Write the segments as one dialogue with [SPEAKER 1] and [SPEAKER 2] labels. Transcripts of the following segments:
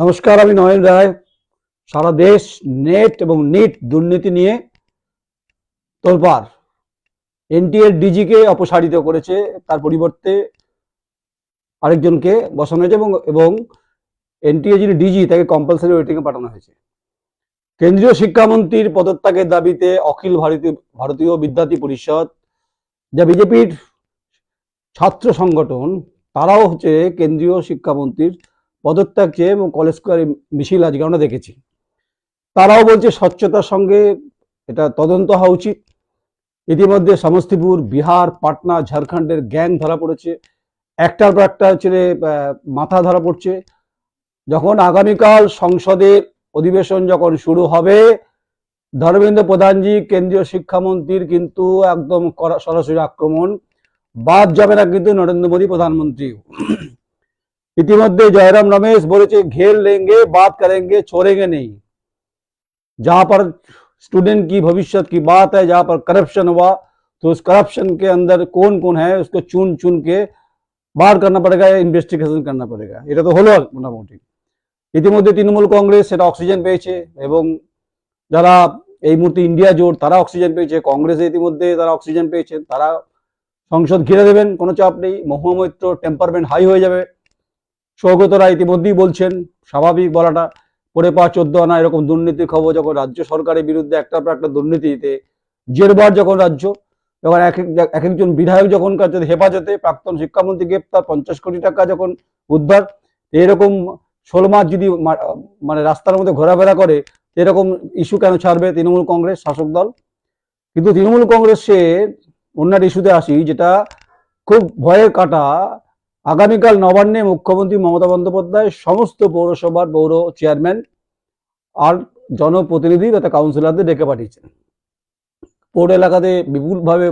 [SPEAKER 1] নমস্কার, আমি নয়ন রায়। সারা দেশ নেট এবং নিট দুর্নীতি নিয়ে তোলপাড়। এনটিএর ডিজিকে অপসারিত করেছে, তার পরিবর্তে আরেকজনকে বসানো হয়েছে এবং এবং এনটিএ যিনি ডিজি, তাকে কম্পালসারি ওয়েটিংয়ে পাঠানো হয়েছে। কেন্দ্রীয় শিক্ষামন্ত্রীর পদত্যাগের দাবিতে অখিল ভারতীয় ভারতীয় বিদ্যার্থী পরিষদ, যা বিজেপির ছাত্র সংগঠন, তারাও হচ্ছে কেন্দ্রীয় শিক্ষামন্ত্রীর পদত্যাগ চেয়ে এবং কলেজ স্কোয়ারে মিছিল আজকে আমরা দেখেছি। তারাও বলছে স্বচ্ছতার সঙ্গে এটা তদন্ত হওয়া উচিত। ইতিমধ্যে সমস্তিপুর বিহার পাটনা ঝাড়খণ্ডের গ্যাং ধরা পড়েছে। একটার পর একটা আহ, মাথা ধরা পড়ছে। যখন আগামীকাল সংসদের অধিবেশন যখন শুরু হবে ধর্মেন্দ্র প্রধানজি কেন্দ্রীয় শিক্ষামন্ত্রীর কিন্তু একদম সরাসরি আক্রমণ। বাদ যাবে না কিন্তু নরেন্দ্র মোদী প্রধানমন্ত্রী इतिमध्य जयराम रमेश बोले थे घेर लेंगे, बात करेंगे, छोड़ेंगे नहीं। जहाँ पर स्टूडेंट की भविष्य की बात है, जहाँ पर करप्शन हुआ तो उस करप्शन के अंदर कौन कौन है, उसको चुन चुन के बाहर करना पड़ेगा या इन्वेस्टिगेशन करना पड़ेगा। ये तो हलो मोटामुटी। इतिमदे तृणमूल कॉग्रेस से अक्सिजें पे जरा मुहूर्ते इंडिया ज़ोर तरा अक्सिजें पे कॉग्रेस इतिमदे अक्सिजें पे संसद घर देवें को चाप नहीं महुआ मित्र टेम्पारमेंट हाई हो जाए সৌগত রায় ইতিমধ্যেই বলছেন, স্বাভাবিক বলাটা, পড়ে পাওয়া চোদ্দ আনা এরকম দুর্নীতির খবর যখন রাজ্য সরকারের বিরুদ্ধে একটার পর একটা দুর্নীতিতে জেরবার যখন রাজ্য, যখন এক এক- এক একজন বিধায়ক যখন হেফাজতে, প্রাক্তন শিক্ষামন্ত্রী গ্রেপ্তার, পঞ্চাশ কোটি টাকা যখন উদ্ধার এরকম ষোলো মাস যদি মানে রাস্তার মধ্যে ঘোরাফেরা করে এরকম ইস্যু কেন ছাড়বে তৃণমূল কংগ্রেস, শাসক দল? কিন্তু তৃণমূল কংগ্রেসের অন্যান্য ইস্যুতে আসি, যেটা খুব ভয়ের কাটা আগামীকাল নবান্নে মুখ্যমন্ত্রী মমতা বন্দ্যোপাধ্যায় সমস্ত পৌরসভার পৌর চেয়ারম্যান আর জনপ্রতিনিধি তথা কাউন্সিলরদের ডেকে পাঠিয়েছেন। পৌর এলাকাতে বিপুলভাবে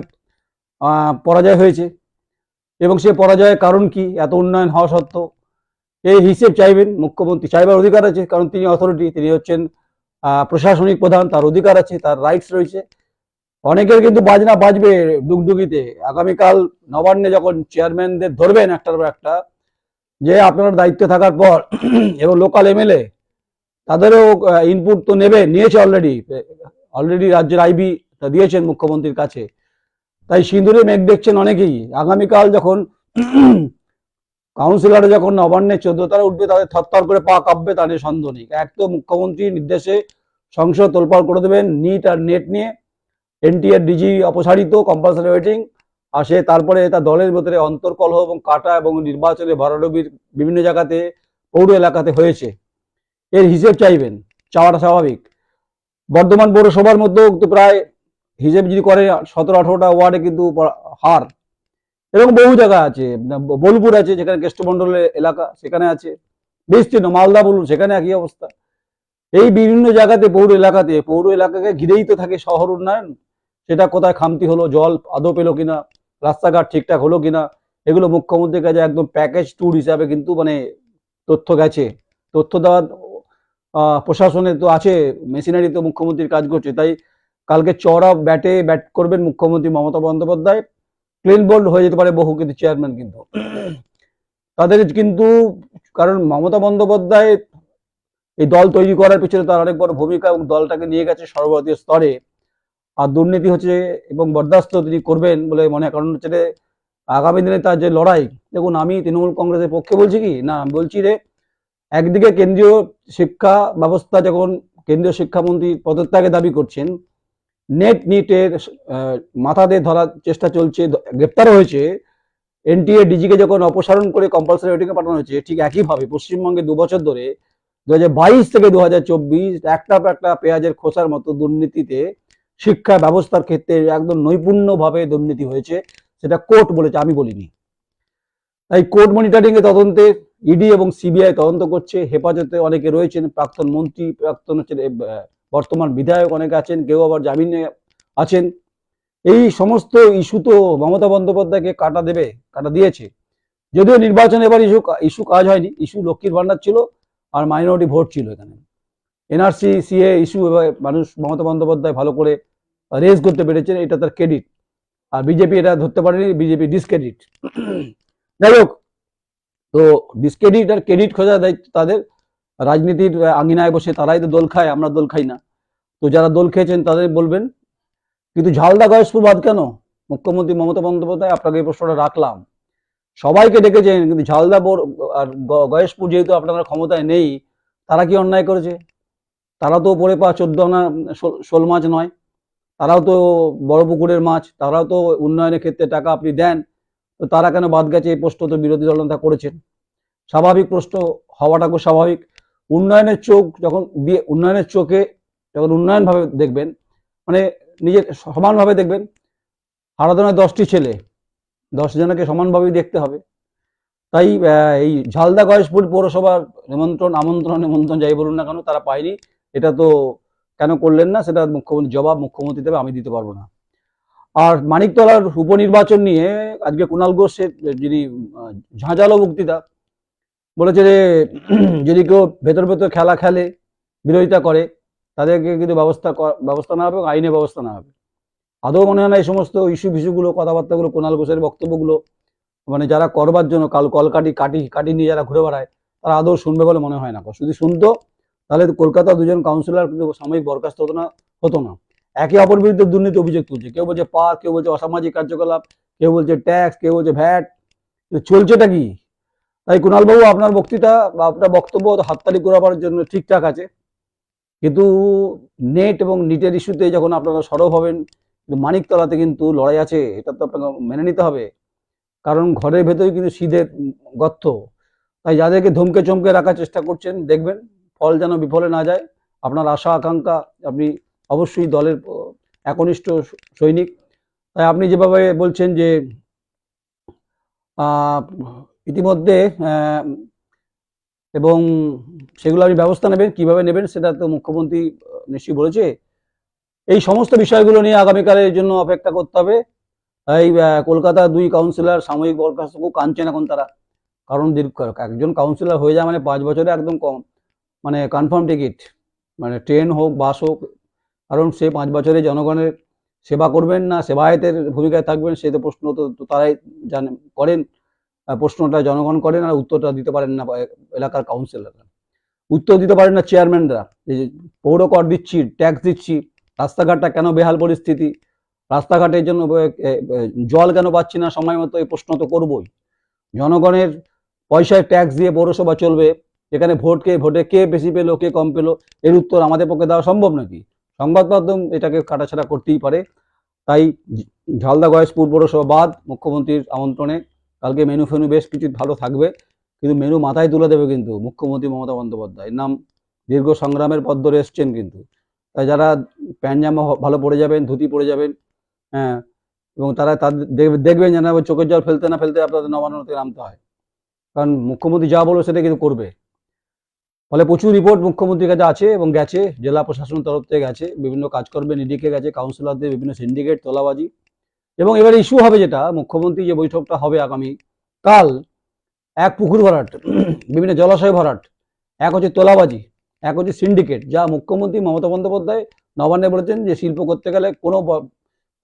[SPEAKER 1] পরাজয় হয়েছে। এবং সে পরাজয়ের কারণ কি? এত উন্নয়ন হওয়া সত্ত্বেও। এই হিসেব চাইবেন, মুখ্যমন্ত্রী চাইবার অধিকার আছে, কারণ তিনি অথরিটি তিনি হচ্ছেন প্রশাসনিক প্রধান, তার অধিকার আছে, তার রাইটস রয়েছে। অনেকের কিন্তু বাজনা বাজবে ডুগডুগিতে আগামীকাল নবান্নে যখন চেয়ারম্যানদের ধরবেন একটার পর একটা, যে আপনার দায়িত্বে থাকার পর এবং লোকাল এমএলএ, তাদেরও ইনপুট তো নেবে, নিয়েছে অলরেডি অলরেডি রাজ্যের আইবি দিয়েছেন মুখ্যমন্ত্রীর কাছে। তাই সিঁদুরে মেঘ দেখছেন অনেকেই। আগামীকাল যখন কাউন্সিলর যখন নবান্নে চোদ্দ তারা উঠবে, তাদের থরথর করে পা কাঁপবে তা নিয়ে সন্দেহ নেই এক তো মুখ্যমন্ত্রীর নির্দেশে সংসদ তোলপাড় করে দেবেন নিট আর নেট নিয়ে। এনটিআর ডিজি অপসারিত কম্পালসারি ওয়েটিং আর সে তারপরে তার দলের ভেতরে অন্তর্কলহ এবং কাটা এবং নির্বাচনে ভরাডবির বিভিন্ন জায়গাতে, পৌর এলাকাতে হয়েছে। এর হিসেব চাইবেন, চাওয়াটা স্বাভাবিক। বর্ধমান পৌরসভার মধ্যেও কিন্তু প্রায় হিসেব যদি করে সতেরো আঠারোটা ওয়ার্ডে কিন্তু হার। এরকম বহু জায়গা আছে, বোলপুর আছে, যেখানে কেষ্টমন্ডলের এলাকা সেখানে আছে। বিস্তীর্ণ, মালদা বলুন সেখানে একই অবস্থা। এই বিভিন্ন জায়গাতে, পৌর এলাকাতে, পৌর এলাকাকে ঘিরেই তো থাকে শহর উন্নয়ন। সেটা কোথায় খামতি হলো, জল আদৌ পেল কিনা, রাস্তাঘাট ঠিকঠাক হলো কিনা, এগুলো মুখ্যমন্ত্রীর কাছে একদম প্যাকেজ ট্যুর হিসাবে কিন্তু মানে তথ্য গেছে। তথ্য দেওয়ার প্রশাসনে তো আছে মেশিনারি তো মুখ্যমন্ত্রীর কাজ করছে, তাই কালকে চড়া ব্যাটে ব্যাট করবেন মুখ্যমন্ত্রী মমতা বন্দ্যোপাধ্যায়। ক্লিন বোল্ড হয়ে যেতে পারে বহু, কিন্তু চেয়ারম্যান কিন্তু। তাদের কিন্তু, কারণ মমতা বন্দ্যোপাধ্যায় এই দল তৈরি করার পিছনে তার অনেক বড় ভূমিকা এবং দলটাকে নিয়ে গেছে সর্বভারতীয় স্তরে। আর দুর্নীতি হচ্ছে এবং বরদাস্ত তিনি করবেন বলে মনে কারণ হচ্ছে আগামী দিনে তার যে লড়াই দেখুন আমি তৃণমূল কংগ্রেসের পক্ষে বলছি কি? না বলছি রে একদিকে কেন্দ্রীয় শিক্ষা ব্যবস্থা যখন কেন্দ্রীয় শিক্ষামন্ত্রী পদত্যাগের দাবি করছেন নেট নিটের আহ, মাথাতে ধরার চেষ্টা চলছে গ্রেপ্তারও হয়েছে। এনটিএ ডিজিকে যখন অপসারণ করে কম্পালসারি ওয়েটিংয়ে পাঠানো হয়েছে ঠিক একইভাবে পশ্চিমবঙ্গে দু বছর ধরে দু হাজার বাইশ থেকে দু হাজার চব্বিশ একটা একটা পেঁয়াজের খোসার মতো দুর্নীতিতে শিক্ষা ব্যবস্থার ক্ষেত্রে একদম নৈপুণ্যভাবে দুর্নীতি হয়েছে, সেটা কোর্ট বলেছে, আমি বলিনি। তাই কোর্ট মনিটরিং এ তদন্তে ইডি এবং সিবিআই তদন্ত করছে, হেফাজতে অনেকে রয়েছেন, প্রাক্তন মন্ত্রী, প্রাক্তন হচ্ছে বর্তমান বিধায়ক অনেকে আছেন, কেউ আবার জামিনে আছেন। এই সমস্ত ইস্যু তো মমতা বন্দ্যোপাধ্যায়কে কাটা দেবে, কাটা দিয়েছে। যদিও নির্বাচন এবার ইস্যু ইস্যু কাজ হয়নি, ইস্যু লক্ষ্মীর ভান্ডার ছিল আর মাইনরিটি ভোট ছিল এখানে। এনআরসি সিএ ইস্যু এবার মানুষ, মমতা বন্দ্যোপাধ্যায় ভালো করে রেজ করতে পেরেছেন, এটা তার ক্রেডিট আর বিজেপি এটা ধরতে পারেনি বিজেপি ডিসক্রেডিট যাই হোক, তো ডিসক্রেডিট আর ক্রেডিট খোঁজার দায়িত্ব তাদের। রাজনীতির আঙিনায় বসে তারাই তো দোল খায়, আমরা দোল খাই না। তো যারা দোল খেয়েছেন তাদের বলবেন, কিন্তু ঝালদা গয়েশপুর বাদ কেন? মুখ্যমন্ত্রী মমতা বন্দ্যোপাধ্যায়, আপনাকে এই প্রশ্নটা রাখলাম। সবাইকে ডেকেছেন, কিন্তু ঝালদা বোর আর গয়েশপুর যেহেতু আপনারা ক্ষমতায় নেই, তারা কি অন্যায় করেছে? তারা তো পড়ে পা চোদ্দ আনা শোল মাছ নয়। তারাও তো বড় পুকুরের মাছ, তারাও তো উন্নয়নের ক্ষেত্রে টাকা আপনি দেন, তো তারা কেন বাদ গেছে এই প্রশ্ন তো বিরোধী দল নেতা করেছেন? স্বাভাবিক প্রশ্ন হওয়াটা খুব স্বাভাবিক। উন্নয়নের চোখ যখন উন্নয়নের চোখে যখন উন্নয়ন ভাবে দেখবেন মানে নিজের সমানভাবে দেখবেন, হারাধনায় দশটি ছেলে, দশ জনকে সমানভাবেই দেখতে হবে। তাই এই ঝালদা গয়েশপুর পৌরসভার নিমন্ত্রণ, আমন্ত্রণ, নিমন্ত্রণ যাই বলুন না কেন, তারা পায়নি। এটা তো কেন করলেন না, সেটা মুখ্যমন্ত্রী, জবাব মুখ্যমন্ত্রী দেবে, আমি দিতে পারব না। আর মানিকতলার উপনির্বাচন নিয়ে আজকে কুণাল ঘোষের, যিনি ঝাঁঝালো বক্তৃতা, বলেছে যে, যদি কেউ ভেতর ভেতর খেলা খেলে, বিরোধিতা করে, তাদেরকে কিন্তু ব্যবস্থা ব্যবস্থা না হবে আইনে ব্যবস্থা না হবে। আদৌ মনে হয় না এই সমস্ত ইস্যু ফিস্যুগুলো কথাবার্তাগুলো কুণাল ঘোষের বক্তব্যগুলো মানে যারা করবার জন্য কাল কলকাটি কাটি কাটি নিয়ে যারা ঘুরে বেড়ায়, তারা আদৌ শুনবে বলে মনে হয় না। শুধু শুনতো তাহলে কলকাতা দুজন কাউন্সিলর কিন্তু সাময়িক বরখাস্ত হতো না হতো না। একে অপর বিরুদ্ধে দুর্নীতি অভিযোগ তুলছে। কেউ বলছে পার কেউ বলছে অসামাজিক কার্যকলাপ, কেউ বলছে ট্যাক্স কেউ বলছে ভ্যাট চলছেটা কি? তাই কুণালবাবু, আপনার বক্তৃতা বা আপনার বক্তব্য হাততালি করাবার জন্য ঠিকঠাক আছে। কিন্তু নেট এবং নিটের ইস্যুতে যখন আপনারা সরব হবেন, কিন্তু মানিকতলাতে কিন্তু লড়াই আছে, এটা তো আপনাকে মেনে নিতে হবে। কারণ ঘরের ভেতরে কিন্তু শীতের গর্ত। তাই যাদেরকে ধমকে চমকে রাখার চেষ্টা করছেন, দেখবেন ফল যেন বিফলে না যায়। আপনার আশা আকাঙ্ক্ষা আপনি অবশ্যই দলের একনিষ্ঠ সৈনিক। তাই আপনি যেভাবে বলছেন যে ইতিমধ্যে এবং সেগুলো আপনি ব্যবস্থা নেবেন কীভাবে নেবেন সেটা তো মুখ্যমন্ত্রী নিশ্চয়ই বলেছে। এই সমস্ত বিষয়গুলো নিয়ে আগামীকালের জন্য অপেক্ষা করতে হবে। আহ, কলকাতা দুই কাউন্সিলর সাময়িক বরখাস্ত কাঁদছেন এখন তারা। কারণ দীর্ঘ একজন কাউন্সিলর হয়ে যায় মানে পাঁচ বছরে একদম কম। মানে কনফার্ম টিকিট মানে ট্রেন হোক বাস হোক, কারণ সে পাঁচ বছরে জনগণের সেবা করবেন না, সেবায়তের ভূমিকায় থাকবেন, সে তো প্রশ্ন তো তারাই জানেন করেন প্রশ্নটা জনগণ করেন আর উত্তরটা দিতে পারেন না এলাকার কাউন্সিলররা উত্তর দিতে পারেন না চেয়ারম্যানরা পৌর কর দিচ্ছি ট্যাক্স দিচ্ছি, রাস্তাঘাটটা কেন বেহাল পরিস্থিতি? রাস্তাঘাটের জন্য জল কেন পাচ্ছি না? সময় মতো এই প্রশ্ন তো করবই। জনগণের পয়সায় ট্যাক্স দিয়ে পৌরসভা চলবে এখানে ভোট কে, ভোটে কে বেশি পেল, কে কম পেল, এর উত্তর আমাদের পক্ষে দেওয়া সম্ভব নাকি? সংবাদ মাধ্যম এটাকে কাটাছাড়া করতেই পারে। তাই ঝালদা গয়েশপুর পৌরসভা বাদ, মুখ্যমন্ত্রীর আমন্ত্রণে কালকে মেনু ফেনু বেশ কিছু ভালো থাকবে, কিন্তু মেনু মাথায় তুলে দেবে কিন্তু মুখ্যমন্ত্রী মমতা বন্দ্যোপাধ্যায়। নাম দীর্ঘ সংগ্রামের পথ ধরে এসছেন কিন্তু। তাই যারা প্যান্ট জামা ভালো পরে যাবেন, ধুতি পরে যাবেন হ্যাঁ এবং তারা তাদের দেখবে- দেখবেন যেন চোখের জল ফেলতে না ফেলতে আপনাদের নবান্ন থেকে নামতে হয়। কারণ মুখ্যমন্ত্রী যা বলবে সেটা কিন্তু করবে। ফলে প্রচুর রিপোর্ট মুখ্যমন্ত্রীর কাছে আছে এবং গেছে, জেলা প্রশাসনের তরফ থেকে গেছে, বিভিন্ন কাজকর্মে নিডিকে গেছে কাউন্সিলরদের বিভিন্ন সিন্ডিকেট তোলাবাজি। এবং এবারে ইস্যু হবে যেটা, মুখ্যমন্ত্রী যে বৈঠকটা হবে আগামী কাল, এক পুকুর ভরাট, বিভিন্ন জলাশয় ভরাট, এক হচ্ছে তোলাবাজি, এক হচ্ছে সিন্ডিকেট যা মুখ্যমন্ত্রী মমতা বন্দ্যোপাধ্যায় নবান্নে বলেছেন যে শিল্প করতে গেলে কোনো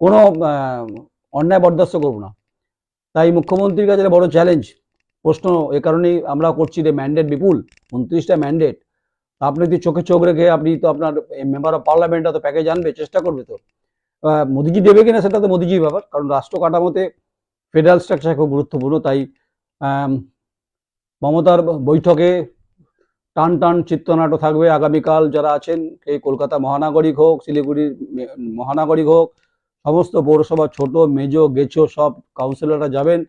[SPEAKER 1] কোনো অন্যায় বরদাস্ত করব না। তাই মুখ্যমন্ত্রীর কাছে বড় চ্যালেঞ্জ প্রশ্ন এ কারণেই আমরা করছি যে ম্যান্ডেট বিপুল, উনত্রিশটা ম্যান্ডেট আপনি যদি চোখে চোখ রেখে আপনি তো আপনার মেম্বার অফ পার্লামেন্টটা তো প্যাকেজ আনবে, চেষ্টা করবে তো। মোদিজি দেবে কিনা সেটা তো মোদিজির ব্যাপার, কারণ রাষ্ট্র কাঠামোতে ফেডারেল স্ট্রাকচার খুব গুরুত্বপূর্ণ, তাই মমতার বৈঠকে টান টান চিত্রনাট্য থাকবে আগামীকাল, যারা আছেন, এই কলকাতা মহানাগরিক হোক, শিলিগুড়ির মহানাগরিক হোক, সমস্ত পৌরসভা ছোট, মেজো, গেছো সব কাউন্সিলররা যাবেন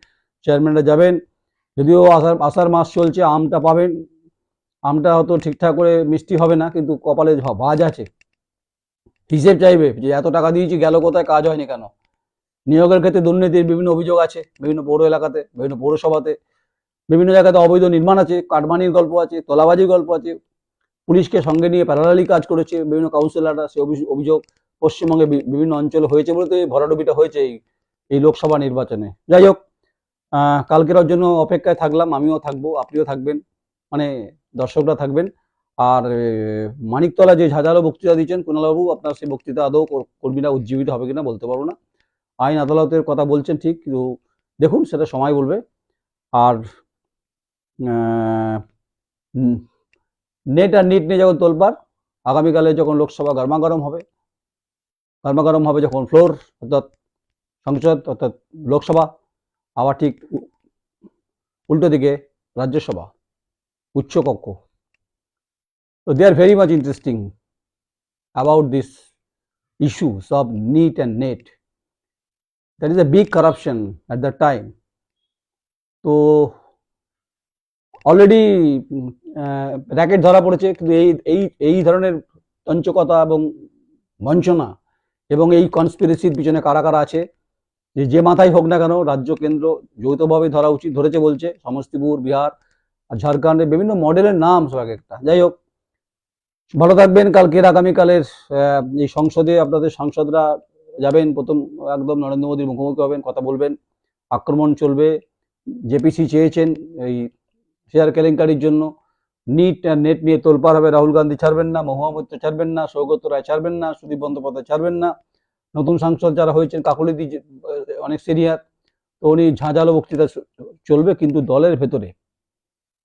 [SPEAKER 1] চেয়ারম্যানরা যাবেন। যদিও আষাঢ় আষাঢ় মাস চলছে, আমটা পাবেন। আমটা হয়তো ঠিকঠাক করে মিষ্টি হবে না, কিন্তু কপালে বাজ আছে। হিসেব চাইবে যে এত টাকা দিয়েছি, গেল কোথায়, কাজ হয়নি কেন? নিয়োগের ক্ষেত্রে দুর্নীতির বিভিন্ন অভিযোগ আছে, বিভিন্ন পৌর এলাকাতে, বিভিন্ন পৌরসভাতে, বিভিন্ন জায়গাতে অবৈধ নির্মাণ আছে, কাটমানির গল্প আছে, তোলাবাজির গল্প আছে। পুলিশকে সঙ্গে নিয়ে প্যারালালি কাজ করেছে বিভিন্ন কাউন্সিলররা সে অভিযোগ পশ্চিমবঙ্গে বিভিন্ন অঞ্চলে হয়েছে বলে তো এই ভরাডুবিটা হয়েছে এই লোকসভা নির্বাচনে। যাই হোক কালকের জন্য অপেক্ষায় থাকলাম, আমিও থাকব, আপনিও থাকবেন মানে দর্শকরা থাকবেন। আর মানিকতলা যে ঝাঁঝালো বক্তৃতা দিচ্ছেন কুণালবাবু, আপনার সেই বক্তৃতা আদৌ কর- কর্মীরা উজ্জীবিত হবে কিনা বলতে পারব না। আইন আদালতের কথা বলছেন ঠিক, কিন্তু দেখুন, সেটা সময় বলবে। আর নেট আর নিট নিয়ে যখন তোলবার আগামীকালে যখন লোকসভা গরমাগরম হবে গরমাগরম হবে যখন ফ্লোর অর্থাৎ সংসদ অর্থাৎ লোকসভা আবার ঠিক উল্টো দিকে রাজ্যসভা, উচ্চকক্ষ তো they are very much interesting about this issues of NEET and NET. There is a big corruption at that time. তো অলরেডি র্যাকেট ধরা পড়েছে, কিন্তু এই এই এই ধরনের তঞ্চকতা এবং বঞ্চনা এবং এই কনস্পিরেসির পিছনে কারা কারা আছে যে যে মাথায় হোক না কেন রাজ্য কেন্দ্র যৌথভাবে ধরা উচিত, ধরেছে বলছে, সমস্তিপুর, বিহার আর ঝাড়খণ্ডের বিভিন্ন মডেলের নাম সব এক একটা। যাই হোক, ভালো থাকবেন, কালকের আগামীকালের এই সংসদে আপনাদের সাংসদরা যাবেন, প্রথম একদম নরেন্দ্র মোদীর মুখোমুখি হবেন, কথা বলবেন, আক্রমণ চলবে, জেপিসি চেয়েছেন এই শেয়ার কেলেঙ্কারির জন্য নিট আর নেট নিয়ে তোলপাড় হবে, রাহুল গান্ধী ছাড়বেন না, মহুয়া মৈত্র ছাড়বেন না, সৌগত রায় ছাড়বেন না, সুদীপ বন্দ্যোপাধ্যায় ছাড়বেন না। নতুন সাংসদ যারা হয়েছেন, কাকুলিদি অনেক সিনিয়র, তো উনি ঝাঁঝালো বক্তৃতা চলবে কিন্তু দলের ভেতরে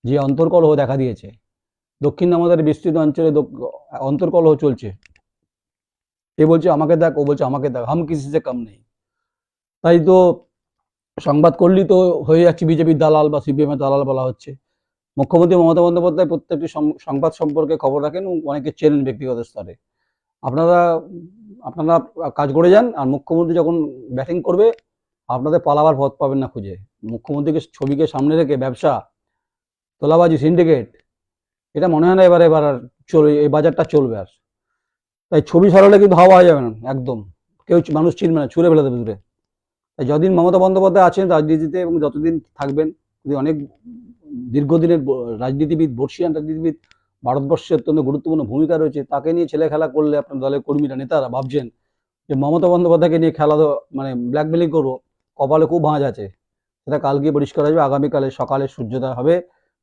[SPEAKER 1] যে অন্তর্কলহ দেখা দিয়েছে। দক্ষিণ আমাদের বিস্তৃত অঞ্চলে অন্তর্কলহ চলছে। এ বলছে, আমাকে দেখ, ও বলছে, আমাকে দেখ, হাম কিসি কম নেই। তাই তো সংবাদ করলেই তো হয়ে যাচ্ছে বিজেপির দালাল বা সিপিএমের দালাল বলা হচ্ছে। মুখ্যমন্ত্রী মমতা বন্দ্যোপাধ্যায় প্রত্যেকটি সংবাদ সম্পর্কে খবর রাখেন অনেকে চেনেন ব্যক্তিগত স্তরে। আপনারা আপনারা কাজ করে যান আর মুখ্যমন্ত্রী যখন ব্যাটিং করবে, আপনাদের পালাবার পথ পাবেন না খুঁজে। মুখ্যমন্ত্রীকে ছবিকে সামনে রেখে ব্যবসা, তোলাবাজি সিন্ডিকেট এটা মনে হয় না এবার এবার আর চলবে, এই বাজারটা চলবে আর। তাই ছবি সরালে কিন্তু হাওয়া হয়ে যাবে না, একদম। কেউ মানুষ চিনবে না, ছুঁড়ে ফেলে দেবে দূরে। তাই যতদিন মমতা বন্দ্যোপাধ্যায় আছেন, রাজনীতিতে এবং যতদিন থাকবেন অনেক দীর্ঘদিনের রাজনীতিবিদ, বর্ষিয়ান রাজনীতিবিদ ভারতবর্ষে অত্যন্ত গুরুত্বপূর্ণ ভূমিকা রয়েছে, তাকে নিয়ে ছেলে খেলা করলে আপনার দলের কর্মীরা, নেতারা ভাবছেন যে মমতা বন্দ্যোপাধ্যায়কে নিয়ে খেলা মানে ব্ল্যাকমেলিং করব, কপালে খুব ভাঁজ আছে। সেটা কালকে পরিষ্কার হবে আগামীকালে সকালে সূর্যোদয় হবে।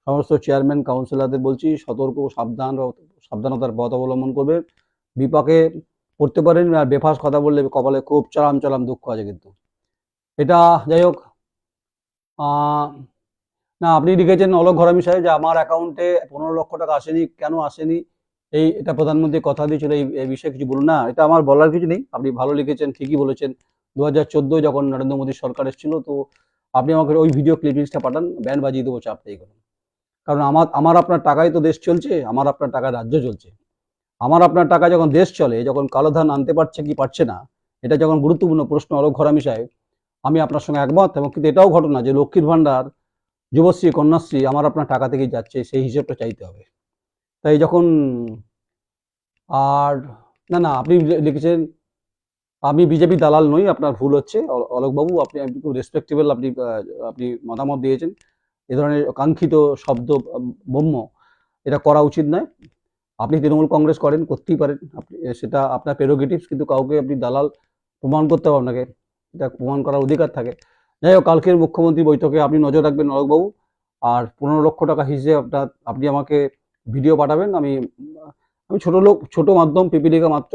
[SPEAKER 1] সমস্ত চেয়ারম্যান কাউন্সিলরদের বলছি, সতর্ক সাবধান সাবধানতার পথ অবলম্বন করবে। বিপাকে পড়তে পারেন আর বেফাস কথা বললে কপালে খুব চলাম চলাম দুঃখ আছে কিন্তু। এটা যাই হোক না, আপনি লিখেছেন অলোক ঘরামি সাহেব যে আমার অ্যাকাউন্টে পনেরো লক্ষ টাকা আসেনি, কেন আসেনি? এই এটা প্রধানমন্ত্রী কথা দিয়েছিল, এই বিষয়ে কিছু বলুন না, এটা আমার বলার কিছু নেই, আপনি ভালো লিখেছেন, ঠিকই বলেছেন। দু হাজার যখন নরেন্দ্র মোদীর সরকার এসেছিল, তো আপনি আমাকে ওই ভিডিও ক্লিপিংসটা পাঠান ব্যান বাজিয়ে দেবো, চাপ কোনো। কারণ আমার আমার আপনার টাকায় তো দেশ চলছে, আমার আপনার টাকায় রাজ্য চলছে। আমার আপনার টাকা যখন দেশ চলে, যখন কালো ধান আনতে পারছে কি পারছে না, এটা যখন গুরুত্বপূর্ণ প্রশ্ন অলোক ঘরামি সাহেব, আমি আপনার সঙ্গে একমত, এবং কিন্তু এটাও ঘটনা যে লক্ষ্মীর ভাণ্ডার যুবশ্রী, কন্যাশ্রী আমার আপনার টাকা থেকেই যাচ্ছে, সেই হিসেবটা চাইতে হবে। তাই যখন আর, না না, আপনি লিখেছেন, আমি বিজেপি দালাল নই, আপনার ভুল হচ্ছে অলোকবাবু, আপনি খুব রেসপেক্টেবল আপনি আপনি মতামত দিয়েছেন, এ ধরনের কাঙ্ক্ষিত শব্দ বম্য এটা করা উচিত নয়। আপনি তৃণমূল কংগ্রেস করেন, করতেই পারেন, আপনি সেটা আপনার প্রেরোগেটিভস কিন্তু কাউকে আপনি দালাল প্রমাণ করতে হবে আপনাকে, এটা প্রমাণ করার অধিকার থাকে। যাই হোক কালকের মুখ্যমন্ত্রী বৈঠকে আপনি নজর রাখবেন অলোকবাবু আর পনেরো লক্ষ টাকা হিসেবে আপনার, আপনি আমাকে ভিডিও পাঠাবেন। আমি আমি ছোটো লোক, ছোটো মাধ্যম, পিপিলিকা মাত্র।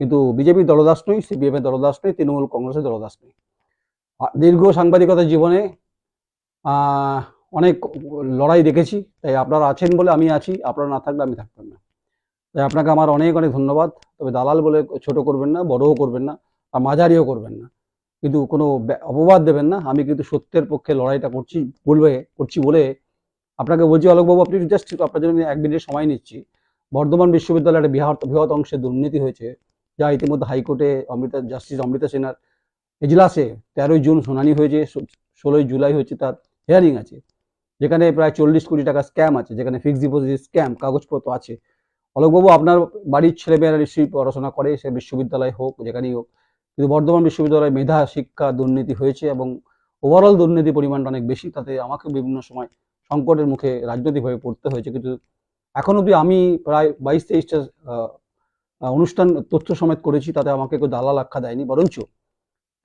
[SPEAKER 1] কিন্তু বিজেপি দলদাস নই, সিপিএম এর দলদাস নই, তৃণমূল কংগ্রেসের দলদাস নই। দীর্ঘ সাংবাদিকতা জীবনে অনেক লড়াই দেখেছি। তাই আপনারা আছেন বলে আমি আছি। আপনারা না থাকলে আমি থাকতাম না। তাই আপনাকে আমার অনেক অনেক ধন্যবাদ। তবে দালাল বলে ছোট করবেন না, বড়ও করবেন না, আর মাঝারিও করবেন না। কিন্তু কোনো অপবাদ দেবেন না। আমি কিন্তু সত্যের পক্ষে লড়াইটা করছি বলবে করছি বলে আপনাকে বলছি অলোকবাবু আপনি জাস্ট আপনার জন্য এক মিনিট সময় নিচ্ছি। বর্ধমান বিশ্ববিদ্যালয়ে একটা বৃহৎ বৃহৎ অংশে দুর্নীতি হয়েছে, যা ইতিমধ্যে হাইকোর্টে অমৃতা, জাস্টিস অমৃতা সেনার এজলাসে তেরোই জুন শুনানি হয়েছে ষোলোই জুলাই হয়েছে তার হিয়ারিং আছে, যেখানে প্রায় চল্লিশ কোটি টাকা স্ক্যাম আছে, যেখানে ফিক্সড ডিপোজিট স্ক্যাম কাগজপত্র আছে। অলোকবাবু আপনার বাড়ির ছেলেমেয়েরা নিশ্চয়ই পড়াশোনা করে, সে বিশ্ববিদ্যালয় হোক, যেখানেই হোক কিন্তু বর্ধমান বিশ্ববিদ্যালয়ে মেধা, শিক্ষা, দুর্নীতি হয়েছে এবং ওভারঅল দুর্নীতি পরিমাণটা অনেক বেশি, তাতে আমাকে বিভিন্ন সময় সংকটের মুখে রাজনৈতিকভাবে পড়তে হয়েছে। কিন্তু এখন অবধি আমি প্রায় বাইশ তেইশটা অনুষ্ঠান তথ্য সমেত করেছি, তাতে আমাকে কেউ দালাল আখ্যা দেয়নি। বরঞ্চ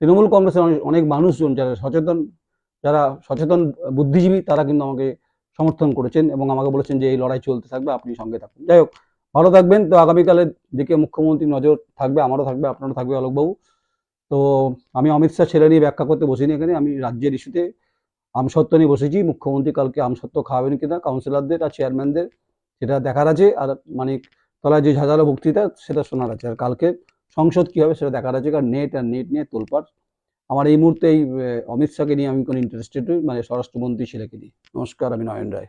[SPEAKER 1] তৃণমূল কংগ্রেসের অনেক- অনেক মানুষজন যারা সচেতন যারা সচেতন বুদ্ধিজীবী, তারা কিন্তু আমাকে সমর্থন করেছেন এবং আমাকে বলেছেন যে এই লড়াই চলতে থাকবে, আপনি সঙ্গে থাকুন। যাই হোক, ভালো থাকবেন। তো আগামীকালের দিকে মুখ্যমন্ত্রী নজর থাকবে, আমারও থাকবে, আপনারও থাকবে অলোকবাবু তো আমি অমিত শাহ ছেলে নিয়ে ব্যাখ্যা করতে বসিনি এখানে। আমি রাজ্যের ইস্যুতে আমসত্ত্ব নিয়ে বসেছি। মুখ্যমন্ত্রী কালকে আমসত্ত্ব খাওয়াবেন কিনা, কাউন্সিলরদের আর চেয়ারম্যানদের সেটা দেখার আছে। আর মানে তলায় যে ঝাঁঝালো বক্তৃতা, সেটা শোনার আছে। আর কালকে সংসদ কী হবে সেটা দেখার আছে। কারণ নেট আর নেট নিয়ে তোলপাড়। আমার এই মুহূর্তে এই অমিত শাহকে নিয়ে আমি কোনো ইন্টারেস্টেড মানে স্বরাষ্ট্রমন্ত্রী ছেলেকে নিয়ে। নমস্কার, আমি নয়ন রায়।